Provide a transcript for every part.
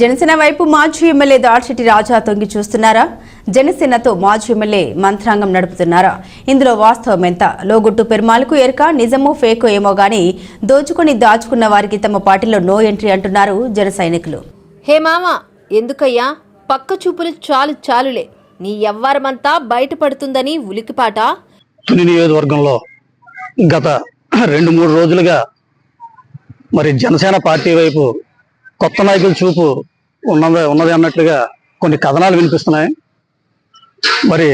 జనసేన వైపు మాజీ ఎమ్మెల్యే దాడిశెట్టి రాజా తొంగి చూస్తున్నారా? జనసేనతో మాజీ ఎమ్మెల్యే మంత్రాంగం నడుపుతున్నారా? ఇందులో వాస్తవం ఎంత? లోగుట్టు పెరుమాలకు ఎరక నిజమో ఫేకో ఏమో గానీ దోచుకొని దాచుకున్న వారికి తమ పార్టీలో నో ఎంట్రీ అంటున్నారు జన సైనికులు. హే మామ ఎందుకయ్యా? పక్క చూపులు చాలు చాలులే. నీ ఎవ్వరమంతా బయటపడుతుందని ఉలికిపాట? తుని నియోజకవర్గంలో గత రెండు మూడు రోజులుగా మరి జనసేన పార్టీ వైపు కొత్త నాయకుల చూపు ఉన్నది ఉన్నది అన్నట్లుగా కొన్ని కథనాలు వినిపిస్తున్నాయి. మరి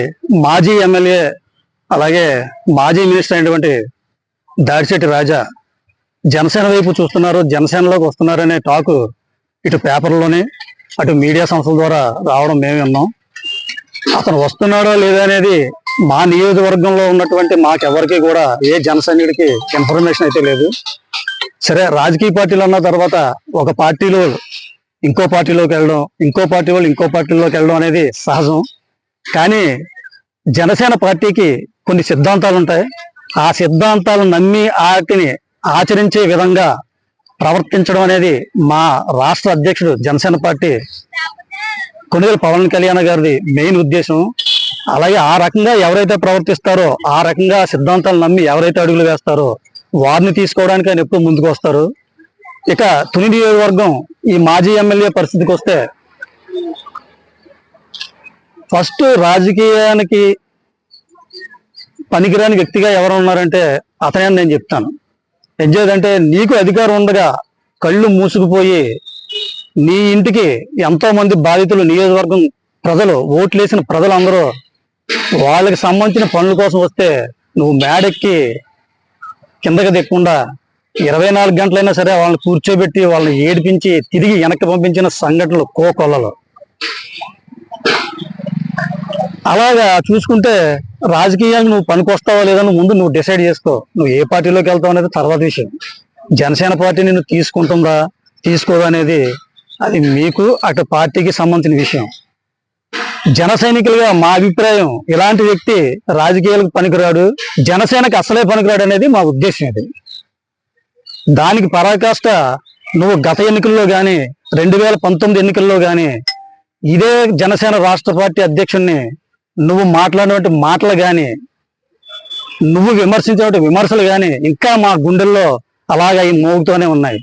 మాజీ ఎమ్మెల్యే అలాగే మాజీ మినిస్టర్ అయినటువంటి దాడిశెట్టి రాజా జనసేన వైపు చూస్తున్నారు జనసేనలోకి వస్తున్నారనే టాక్ ఇటు పేపర్లోనే అటు మీడియా సంస్థల ద్వారా రావడం మేము విన్నాం. అతను వస్తున్నాడో లేదా అనేది మా నియోజకవర్గంలో ఉన్నటువంటి మాకెవరికి కూడా ఏ జనసైనికుడికి ఇన్ఫర్మేషన్ అయితే లేదు. సరే రాజకీయ పార్టీలు అన్న తర్వాత ఒక పార్టీలో ఇంకో పార్టీలోకి వెళ్ళడం ఇంకో పార్టీ వాళ్ళు ఇంకో పార్టీలోకి వెళ్ళడం అనేది సహజం. కానీ జనసేన పార్టీకి కొన్ని సిద్ధాంతాలు ఉంటాయి. ఆ సిద్ధాంతాలను నమ్మి వాటిని ఆచరించే విధంగా ప్రవర్తించడం అనేది మా రాష్ట్ర అధ్యక్షుడు జనసేన పార్టీ కొనుగోలు పవన్ కళ్యాణ్ గారిది మెయిన్ ఉద్దేశం. అలాగే ఆ రకంగా ఎవరైతే ప్రవర్తిస్తారో ఆ రకంగా సిద్ధాంతాలు నమ్మి ఎవరైతే అడుగులు వేస్తారో వారిని తీసుకోవడానికి ఆయన ఎప్పుడు ముందుకు వస్తారు. ఇక తుని నియోజకవర్గం ఈ మాజీ ఎమ్మెల్యే పరిస్థితికి వస్తే ఫస్ట్ రాజకీయానికి పనికిరాని వ్యక్తిగా ఎవరు ఉన్నారంటే అతనే నేను చెప్తాను. ఎందుకంటే నీకు అధికారం ఉండగా కళ్ళు మూసుకుపోయి నీ ఇంటికి ఎంతో మంది బాధితులు నియోజకవర్గం ప్రజలు ఓట్లేసిన ప్రజలందరూ వాళ్ళకి సంబంధించిన పనుల కోసం వస్తే నువ్వు మేడెక్కి కిందకి దిక్కుండా ఇరవై నాలుగు గంటలైనా సరే వాళ్ళని కూర్చోబెట్టి వాళ్ళని ఏడిపించి తిరిగి వెనక్కి పంపించిన సంఘటనలు కోకొల్లలో. అలాగా చూసుకుంటే రాజకీయాలు నువ్వు పనికొస్తావా లేదని ముందు నువ్వు డిసైడ్ చేసుకో. నువ్వు ఏ పార్టీలోకి వెళ్తావు అనేది తర్వాత విషయం. జనసేన పార్టీ నిన్ను తీసుకుంటుందా తీసుకోదా అనేది అది మీకు అటు పార్టీకి సంబంధించిన విషయం. జన సైనికులుగా మా అభిప్రాయం ఇలాంటి వ్యక్తి రాజకీయాలకు పనికిరాడు. జనసేనకు అసలే పనికిరాడు అనేది మా ఉద్దేశం ఇది. దానికి పరాకాష్ట నువ్వు గత ఎన్నికల్లో కానీ రెండు వేల పంతొమ్మిది ఎన్నికల్లో కానీ ఇదే జనసేన రాష్ట్ర పార్టీ అధ్యక్షుడిని నువ్వు మాట్లాడినటువంటి మాటలు కానీ నువ్వు విమర్శించినటువంటి విమర్శలు కానీ ఇంకా మా గుండెల్లో అలాగా ఈ మోగుతూనే ఉన్నాయి.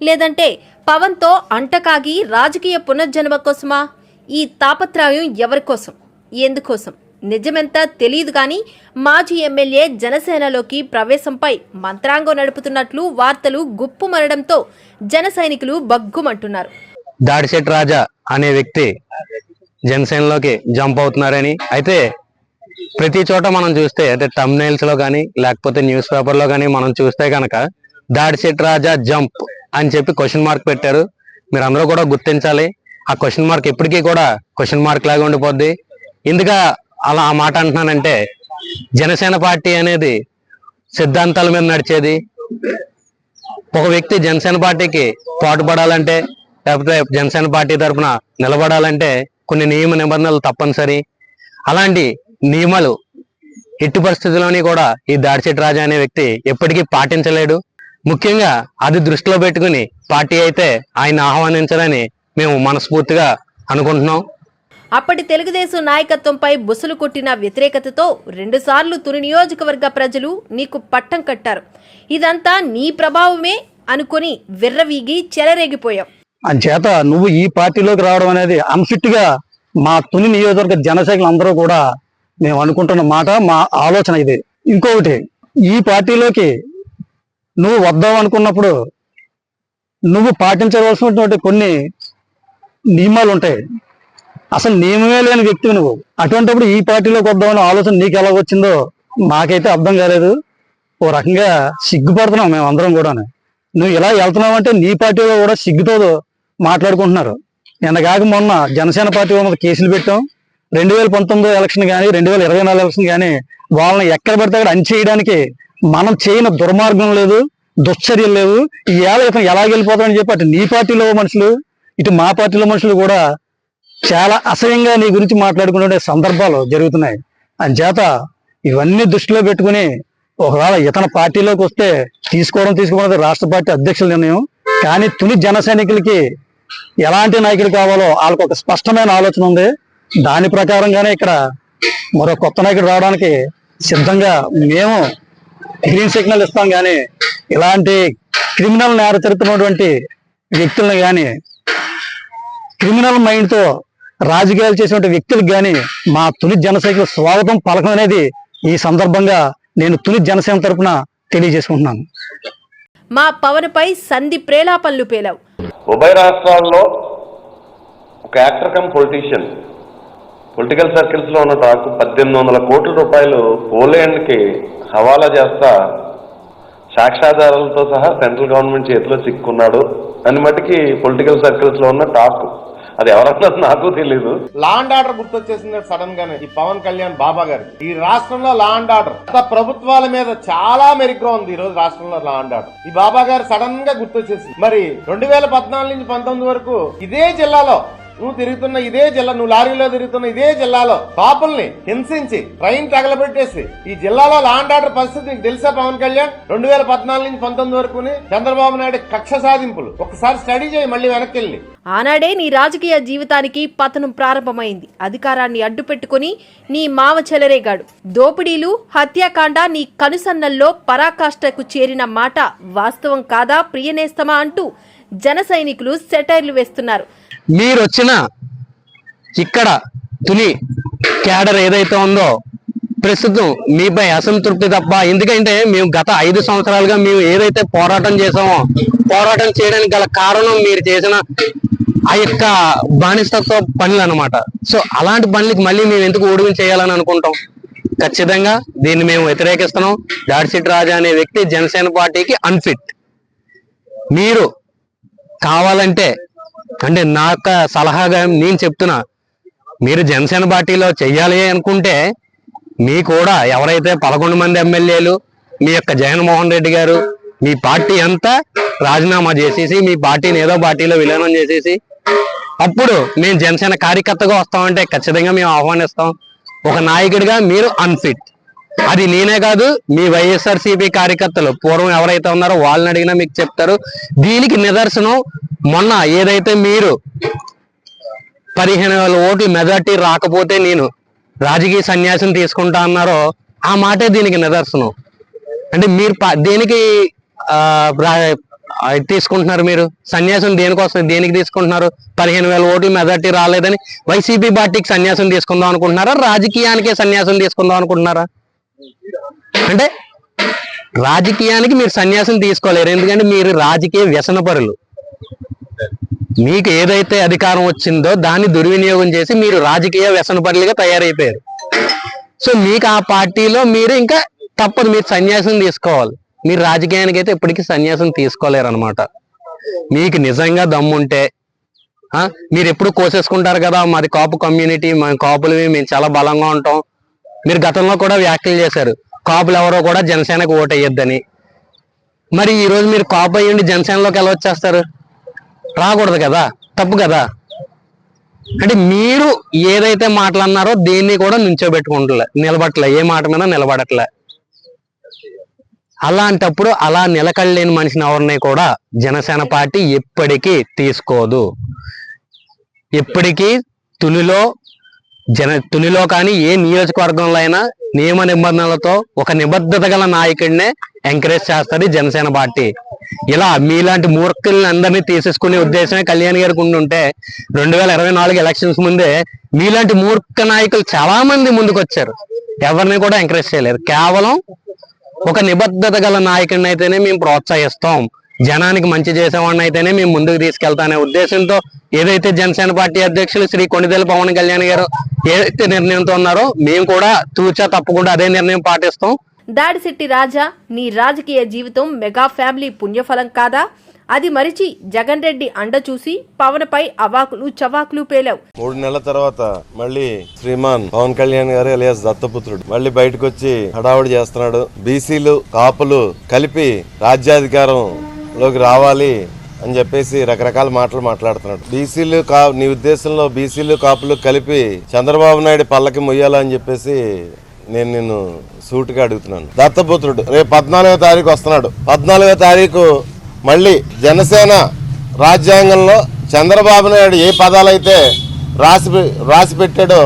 లేదంటే పవన్తో అంటకాగి రాజకీయ పునర్జన్మ కోసమా? ఈ తాపత్రయం ఎవరి కోసం ఎందుకోసం? నిజమెంత తెలియదు కానీ మాజీ ఎమ్మెల్యే జనసేనలోకి ప్రవేశంపై మంత్రాంగం నడుపుతున్నట్లు వార్తలు గుప్పుమనడంతో జన సైనికులు బగ్గుమంటున్నారు. దాడిశెట్ రాజా అనే వ్యక్తి జనసేనలోకి జంప్ అవుతున్నారని. అయితే ప్రతి చోట మనం చూస్తే అంటే టమ్నైల్స్లో కానీ లేకపోతే న్యూస్ పేపర్లో కానీ మనం చూస్తే కనుక దాడిశెట్ రాజా జంప్ అని చెప్పి క్వశ్చన్ మార్క్ పెట్టారు. మీరు అందరూ కూడా గుర్తించాలి. ఆ క్వశ్చన్ మార్క్ ఎప్పటికీ కూడా క్వశ్చన్ మార్క్ లాగా ఉండిపోద్ది. ఎందుక అలా ఆ మాట అంటున్నానంటే జనసేన పార్టీ అనేది సిద్ధాంతాల మీద నడిచేది. ఒక వ్యక్తి జనసేన పార్టీకి పాటుపడాలంటే లేకపోతే జనసేన పార్టీ తరఫున నిలబడాలంటే కొన్ని నియమ నిబంధనలు తప్పనిసరి. అలాంటి నియమాలు ఎట్టి పరిస్థితుల్లోని కూడా ఈ దాడిచెట్టు రాజా అనే వ్యక్తి ఎప్పటికీ పాటించలేడు. ముఖ్యంగా అది దృష్టిలో పెట్టుకుని పార్టీ అయితే ఆయన ఆహ్వానించాలని మేము మనస్ఫూర్తిగా అనుకుంటున్నాం. అప్పటి తెలుగుదేశం నాయకత్వంపై బుసలు కొట్టిన వ్యతిరేకతతో రెండుసార్లు తుని నియోజకవర్గ ప్రజలు నీకు పట్టం కట్టారు. ఇదంతా నీ ప్రభావమే అనుకుని విర్రవీగి చెలరేగిపోయాం అంచేత నువ్వు ఈ పార్టీలోకి రావడం అనేది అన్ఫిట్గా మా తుని నియోజకవర్గ జనసైకులు అందరూ కూడా మేము అనుకుంటున్న మాట మా ఆలోచన ఇది. ఇంకొకటి ఈ పార్టీలోకి నువ్వు వద్దాం అనుకున్నప్పుడు నువ్వు పాటించవలసినటువంటి కొన్ని నియమాలు ఉంటాయి. అసలు నియమమే లేని వ్యక్తివి నువ్వు. అటువంటిప్పుడు ఈ పార్టీలోకి వద్దామనే ఆలోచన నీకు ఎలా వచ్చిందో మాకైతే అర్థం కాలేదు. ఓ రకంగా సిగ్గుపడుతున్నాం మేము అందరం కూడా నువ్వు ఇలా వెళ్తున్నావు అంటే నీ పార్టీలో కూడా సిగ్గుతో మాట్లాడుకుంటున్నారు. నిన్న కాక మొన్న జనసేన పార్టీ మీద కేసులు పెట్టాం. రెండు వేల పంతొమ్మిది ఎలక్షన్ కానీ రెండు వేల ఇరవై నాలుగు ఎలక్షన్ కానీ వాళ్ళని ఎక్కడ పడితే అక్కడ అణిచేయడానికి మనం చేయని దుర్మార్గం లేదు దుశ్చర్యలు లేవు. ఈ ఏళ ఇతను ఎలా వెళ్ళిపోతామని చెప్పి అటు నీ పార్టీలో మనుషులు ఇటు మా పార్టీలో మనుషులు కూడా చాలా అసహ్యంగా నీ గురించి మాట్లాడుకునే సందర్భాలు జరుగుతున్నాయి. అంచేత ఇవన్నీ దృష్టిలో పెట్టుకుని ఒకవేళ ఇతని పార్టీలోకి వస్తే తీసుకోవడం తీసుకోవడం రాష్ట్ర పార్టీ అధ్యక్షుల నిర్ణయం. కానీ తుని జన సైనికులకి ఎలాంటి నాయకుడు కావాలో వాళ్ళకు ఒక స్పష్టమైన ఆలోచన ఉంది. దాని ప్రకారంగానే ఇక్కడ మరో కొత్త నాయకుడు రావడానికి సిద్ధంగా మేము గ్రీన్ సిగ్నల్ ఇస్తాం. కానీ ఇలాంటి క్రిమినల్ నేర చరిత్రటువంటి వ్యక్తులను కానీ క్రిమినల్ మైండ్తో రాజకీయాలు చేసినటువంటి వ్యక్తులకు కానీ మా తుని జనసేన స్వాగతం పలకం అనేది ఈ సందర్భంగా నేను తుని జనసేన తరపున తెలియజేసుకుంటున్నాను. మా పవన్పై సంధి ప్రేలాపనలు పేలావు. ఉభయ రాష్ట్రాల్లో ఒక యాక్టర్ కమ్ పొలిటీషియన్. పొలిటికల్ సర్కిల్స్లో ఉన్న టాక్ పద్దెనిమిది వందల కోట్ల రూపాయలు పోలాండ్కి హవాలా చేస్తా సాక్ష్యాధారాలతో సహా సెంట్రల్ గవర్నమెంట్ చేతిలో చిక్కున్నాడు. అని మటుకి పొలిటికల్ సర్కిల్స్లో ఉన్న టాక్ అది ఎవరన్నా నాకు తెలియదు లా అండ్ ఆర్డర్ గుర్తొచ్చేసింది సడన్ గానే ఈ పవన్ కళ్యాణ్ బాబా గారు ఈ రాష్ట్రంలో లా అండ్ ఆర్డర్ గత ప్రభుత్వాల మీద చాలా మెరుగ్గా ఉంది ఈ రోజు రాష్ట్రంలో లా అండ్ ఆర్డర్ ఈ బాబా గారు సడన్గా గుర్తొచ్చేసింది. మరి రెండు వేల పద్నాలుగు నుంచి పంతొమ్మిది వరకు ఇదే జిల్లాలో నువ్వు తిరుగుతున్న ఇదే జిల్లా నువ్వు లారీలో తిరుగుతున్న ఇదే జిల్లాలో పాపుల్ని హింసించి ట్రైన్ తగలబెట్టేసి ఈ జిల్లాలో లాండ్ ఆర్డర్ పరిస్థితి నీకు తెలుసా పవన్ కళ్యాణ్? రెండు వేల పద్నాలుగు నుంచి పంతొమ్మిది వరకు చంద్రబాబు నాయుడు కక్ష సాధింపులు. ఒకసారి స్టడీ చేయి మళ్ళీ వెనక్కి వెళ్ళి ఆనాడే నీ రాజకీయ జీవితానికి పతనం ప్రారంభమైంది. అధికారాన్ని అడ్డుపెట్టుకుని నీ మావ చెలరేగాడు. దోపిడీలు హత్యాకాండ నీ కనుసన్నల్లో పరాకాష్ఠకు చేరిన మాట వాస్తవం కాదా ప్రియనేస్తమా అంటూ జన సైనికులు సెటైర్లు వేస్తున్నారు. మీరు వచ్చిన ఇక్కడ తుని క్యాడర్ ఏదైతే ఉందో ప్రస్తుతం మీపై అసంతృప్తి తప్ప ఎందుకంటే మేము గత ఐదు సంవత్సరాలుగా మేము ఏదైతే పోరాటం చేసామో పోరాటం చేయడానికి గల కారణం మీరు చేసిన ఆ యొక్క బానిసత్వ పనులు అనమాట సో అలాంటి పనులకి మళ్ళీ మేము ఎందుకు ఓడివి చేయాలని అనుకుంటాం? ఖచ్చితంగా దీన్ని మేము వ్యతిరేకిస్తున్నాం. దాడిసిట్ రాజా అనే వ్యక్తి జనసేన పార్టీకి అన్ఫిట్ మీరు కావాలంటే అంటే నా యొక్క సలహాగా నేను చెప్తున్నా. మీరు జనసేన పార్టీలో చెయ్యాలి అనుకుంటే మీ కూడా ఎవరైతే పదకొండు మంది ఎమ్మెల్యేలు మీ యొక్క జగన్మోహన్ రెడ్డి గారు మీ పార్టీ అంతా రాజీనామా చేసేసి మీ పార్టీని ఏదో పార్టీలో విలీనం చేసేసి అప్పుడు మేము జనసేన కార్యకర్తగా వస్తామంటే ఖచ్చితంగా మేము ఆహ్వానిస్తాం. ఒక నాయకుడిగా మీరు అన్ఫిట్ అది నేనే కాదు మీ వైఎస్ఆర్సీపీ కార్యకర్తలు. పూర్వం ఎవరైతే ఉన్నారో వాళ్ళని అడిగినా మీకు చెప్తారు. దీనికి నిదర్శనం మొన్న ఏదైతే మీరు పదిహేను వేల ఓట్లు మెజార్టీ రాకపోతే నేను రాజకీయ సన్యాసం తీసుకుంటా అన్నారో ఆ మాటే దీనికి నిదర్శనం. అంటే మీరు ప- దేనికి తీసుకుంటున్నారు మీరు? సన్యాసం దేనికోసం దేనికి తీసుకుంటున్నారు? పదిహేను వేల ఓట్లు మెజార్టీ రాలేదని వైసీపీ పార్టీకి సన్యాసం తీసుకుందాం అనుకుంటున్నారా? రాజకీయానికే సన్యాసం తీసుకుందాం అనుకుంటున్నారా? అంటే రాజకీయానికి మీరు సన్యాసం తీసుకోలేరు. ఎందుకంటే మీరు రాజకీయ వ్యసనపరులు. మీకు ఏదైతే అధికారం వచ్చిందో దాన్ని దుర్వినియోగం చేసి మీరు రాజకీయ వ్యసనపరులుగా తయారైపోయారు. సో మీకు ఆ పార్టీలో మీరు ఇంకా తప్పదు. మీరు సన్యాసం తీసుకోవాలి. మీరు రాజకీయానికి అయితే ఇప్పటికీ సన్యాసం తీసుకోలేరు అనమాట మీకు నిజంగా దమ్ముంటే ఆ, మీరు ఎప్పుడు కోసేసుకుంటారు కదా? మాది కాపు కమ్యూనిటీ మా కాపులవి మేము చాలా బలంగా ఉంటాం. మీరు గతంలో కూడా వ్యాఖ్యలు చేశారు. కాపులు ఎవరో కూడా జనసేనకు ఓటు వేయొద్దని. మరి ఈ రోజు మీరు కాపు అయ్యండి జనసేనలోకి ఎలా వచ్చేస్తారు? రాకూడదు కదా తప్పు కదా? అంటే మీరు ఏదైతే మాట్లాడినారో దేన్ని కూడా నుంచోబెట్టుకుంటలే నిలబట్టలే ఏ మాట మీద నిలబడట్లే. అలాంటప్పుడు అలా నిలకడలేని మనిషిని ఎవరిని కూడా జనసేన పార్టీ ఎప్పటికీ తీసుకోదు. ఎప్పటికీ తునిలో జన తునిలో కానీ ఏ నియోజకవర్గంలో అయినా నియమ నిబంధనలతో ఒక నిబద్ధత గల నాయకుడినే ఎంకరేజ్ చేస్తుంది జనసేన పార్టీ. ఇలా మీలాంటి మూర్ఖుల్ని అందరినీ తీసేసుకునే ఉద్దేశమే కళ్యాణ్ గారికి ఉండుంటే రెండు వేల ఇరవై నాలుగు ఎలక్షన్స్ ముందే మీలాంటి మూర్ఖ నాయకులు చాలా మంది ముందుకు వచ్చారు ఎవరిని కూడా ఎంకరేజ్ చేయలేరు కేవలం ఒక నిబద్ధత గల నాయకుడిని అయితేనే మేము ప్రోత్సహిస్తాం. జనానికి మంచి చేసేవాడిని అయితేనే మేము ముందుకు తీసుకెళ్తానే ఉద్దేశంతో ఏదైతే జనసేన పార్టీ అధ్యక్షులు శ్రీ కొణిదెల పవన్ కళ్యాణ్ గారు ఏదైతే నిర్ణయంతో ఉన్నారో మేము కూడా తూచా తప్పకుండా అదే నిర్ణయం పాటిస్తాం. దాడిశెట్టి రాజా నీ రాజకీయ జీవితం మెగా ఫ్యామిలీ పుణ్యఫలం కాదా? అది మరిచి జగన్ రెడ్డి అండ చూసి పవన్పై అవాకులు చవాకులు పేలావు. మూడు నెలల తర్వాత మళ్ళీ శ్రీమాన్ పవన్ కళ్యాణ్ గారు ఎలియాస్ దత్తపుత్రుడు. మళ్ళీ బయటకు వచ్చి హడావుడి చేస్తున్నాడు. బీసీలు కాపులు కలిపి లోకి రావాలి అని చెప్పేసి రకరకాల మాటలు మాట్లాడుతున్నాడు. బీసీలు కా నీ ఉద్దేశంలో బీసీలు కాపులు కలిపి చంద్రబాబు నాయుడు పల్లకి మొయ్యాలని చెప్పేసి నేను నిన్ను సూటుగా అడుగుతున్నాను. దత్తపుత్రుడు రేపు పద్నాలుగో తారీఖు వస్తున్నాడు. పద్నాలుగో తారీఖు మళ్ళీ జనసేన రాజ్యాంగంలో చంద్రబాబు నాయుడు ఏ పదాలైతే రాసి రాసి పెట్టాడో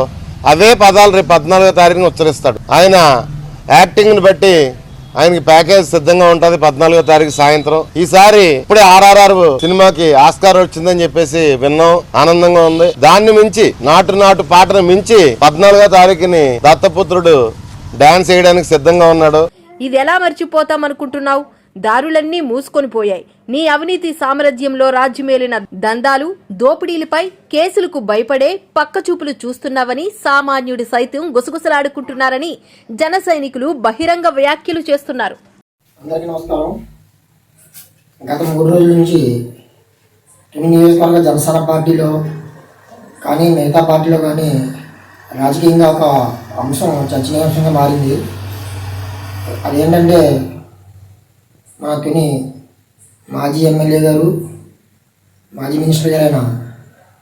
అదే పదాలు రేపు పద్నాలుగో తారీఖున ఉచ్చరిస్తాడు. ఆయన యాక్టింగ్ని బట్టి ఆయనకి ప్యాకేజ్ సిద్ధంగా ఉంటది పద్నాలుగో తారీఖు సాయంత్రం. ఈసారి ఇప్పుడే ఆర్ఆర్ఆర్ సినిమాకి ఆస్కార్ వచ్చిందని చెప్పేసి విన్నాం. ఆనందంగా ఉంది. దాన్ని మించి నాటు నాటు పాటను మించి పద్నాలుగో తారీఖుని దత్తపుత్రుడు డాన్స్ వేయడానికి సిద్ధంగా ఉన్నాడు. ఇది ఎలా మర్చిపోతాం అనుకుంటున్నావు? దారులన్నీ మూసుకొని పోయాయి. నీ అవినీతి సామ్రాజ్యంలో రాజ్యమేలిన దందాలు దోపిడీలపై కేసులకు భయపడే పక్కచూపులు చూస్తున్నావని సామాన్యుడి సైతం గుసగుసలాడుకుంటున్నారని జన సైనికులు బహిరంగ వ్యాఖ్యలు చేస్తున్నారు. అందరికీ నమస్కారం. గత మూడు రోజుల నుంచి నియోజకవర్గ జనసేన పార్టీలో కానీ మిగతా పార్టీలో కానీ రాజకీయంగా ఒక అంశం చర్చనీయాంశంగా మారింది. అదేంటంటే మాకిని మాజీ ఎమ్మెల్యే గారు మాజీ మినిస్టర్ గారైన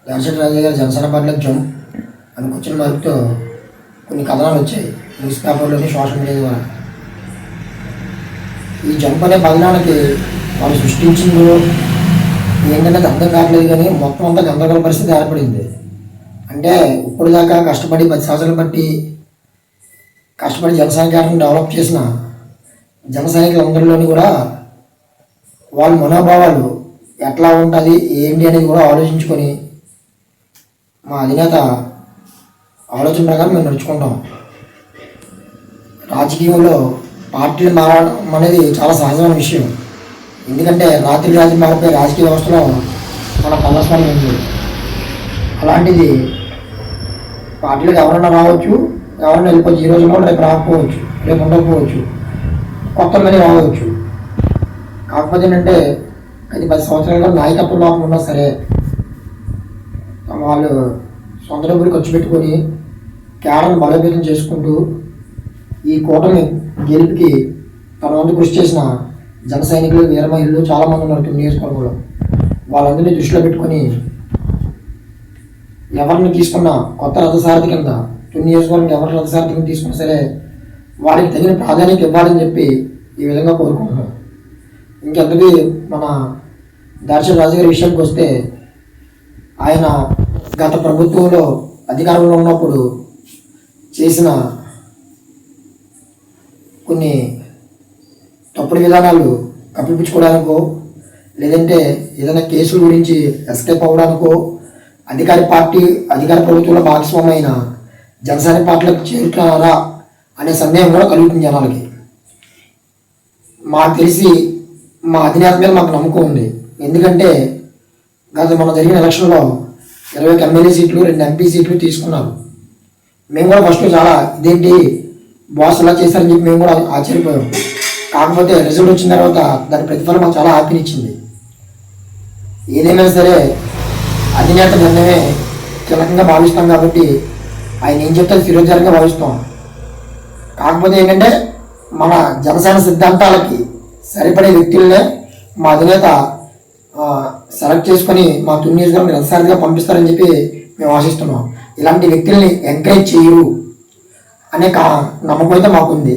దర్శక రాజు గారు జనసేన పార్టీలో జంప్ అని కూర్చుని కొన్ని కథనాలు వచ్చాయి. న్యూస్ పేపర్లోని సోషల్ మీడియా ద్వారా. ఈ జంప్ అనే పదనానికి వాళ్ళు సృష్టించిందో ఏంటంటే అర్థం కావట్లేదు కానీ మొత్తం అంతా గందరగోళ పరిస్థితి ఏర్పడింది. అంటే ఇప్పుడు దాకా కష్టపడి పది సంవత్సరాలు బట్టి కష్టపడి జనసంఖ్యను డెవలప్ చేసిన జన సైనికులందరిలోని కూడా వాళ్ళ మనోభావాలు ఎట్లా ఉంటుంది ఏంటి అనేది కూడా ఆలోచించుకొని మా అధినేత ఆలోచన ప్రకారం మేము నడుచుకుంటాం. రాజకీయంలో పార్టీలు మారడం అనేది చాలా సహజమైన విషయం. ఎందుకంటే రాత్రి రాత్రి మారిపోయే రాజకీయ వ్యవస్థలో మన కళ్ళస్వామి ఉంది. అలాంటిది పార్టీలకు ఎవరన్నా రావచ్చు ఎవరన్నా వెళ్ళిపోవచ్చు ఈ కూడా రేపు రాకపోవచ్చు రేపు ఉండకపోవచ్చు. కొత్త మంది రావచ్చు కాకపోతే ఏంటంటే అది పది సంవత్సరాలుగా నాయకత్వ లోపం ఉన్నా సరే వాళ్ళు సొంత డబ్బులు ఖర్చు పెట్టుకొని కేరళను బలోపేతం చేసుకుంటూ ఈ కూటమి గెలుపుకి తన వంతు కృషి చేసిన జన సైనికులు వీరమహిళలు చాలామంది ఉన్నారు తొమ్మిది నియోజకవర్గంలో. వాళ్ళందరినీ దృష్టిలో పెట్టుకొని ఎవరిని తీసుకున్నా కొత్త రథసారథి కింద తొమ్మిది నియోజకవర్గం ఎవరి రథసారథి కింద తీసుకున్నా సరే వారికి తగిన ప్రాధాన్యత ఇవ్వాలని చెప్పి ఈ విధంగా కోరుకుంటున్నాం. ఇంకెంతకీ మన దర్శన రాజు గారి విషయానికి వస్తే ఆయన గత ప్రభుత్వంలో అధికారంలో ఉన్నప్పుడు చేసిన కొన్ని తప్పుడు విధానాలు కప్పిపుచ్చుకోవడానికో లేదంటే ఏదైనా కేసుల గురించి ఎస్కేప్ అవ్వడానికో అధికార పార్టీ అధికార ప్రభుత్వంలో భాగస్వామైన జనసేన పార్టీలకు చేరుతున్నారా అనే సందేహం కూడా కలుగుతుంది జనాలకి. మాకు తెలిసి మా అధినేత మీద మాకు నమ్మకం ఉంది. ఎందుకంటే గత మన జరిగిన ఎలక్షన్లో ఇరవై ఒక ఎమ్మెల్యే సీట్లు రెండు ఎంపీ సీట్లు తీసుకున్నారు. మేము కూడా ఫస్ట్ చాలా ఇదేంటి బాస్ ఎలా చేశారని చెప్పి మేము కూడా ఆశ్చర్యపోయాం. కాకపోతే రిజల్ట్ వచ్చిన తర్వాత దాని ప్రతిఫలం మాకు చాలా హ్యాపీనిచ్చింది ఏదైనా సరే అధినేత నిర్ణయమే కీలకంగా భావిస్తాం కాబట్టి ఆయన ఏం చెప్తే అది భావిస్తాం. కాకపోతే ఏంటంటే మన జనసేన సిద్ధాంతాలకి సరిపడే వ్యక్తులనే మా అధినేత సెలెక్ట్ చేసుకొని మా తుని నియోజకవర్గం పంపిస్తారని చెప్పి మేము ఆశిస్తున్నాం. ఇలాంటి వ్యక్తుల్ని ఎంకరేజ్ చేయరు అనే కా నమ్మకం అయితే మాకుంది.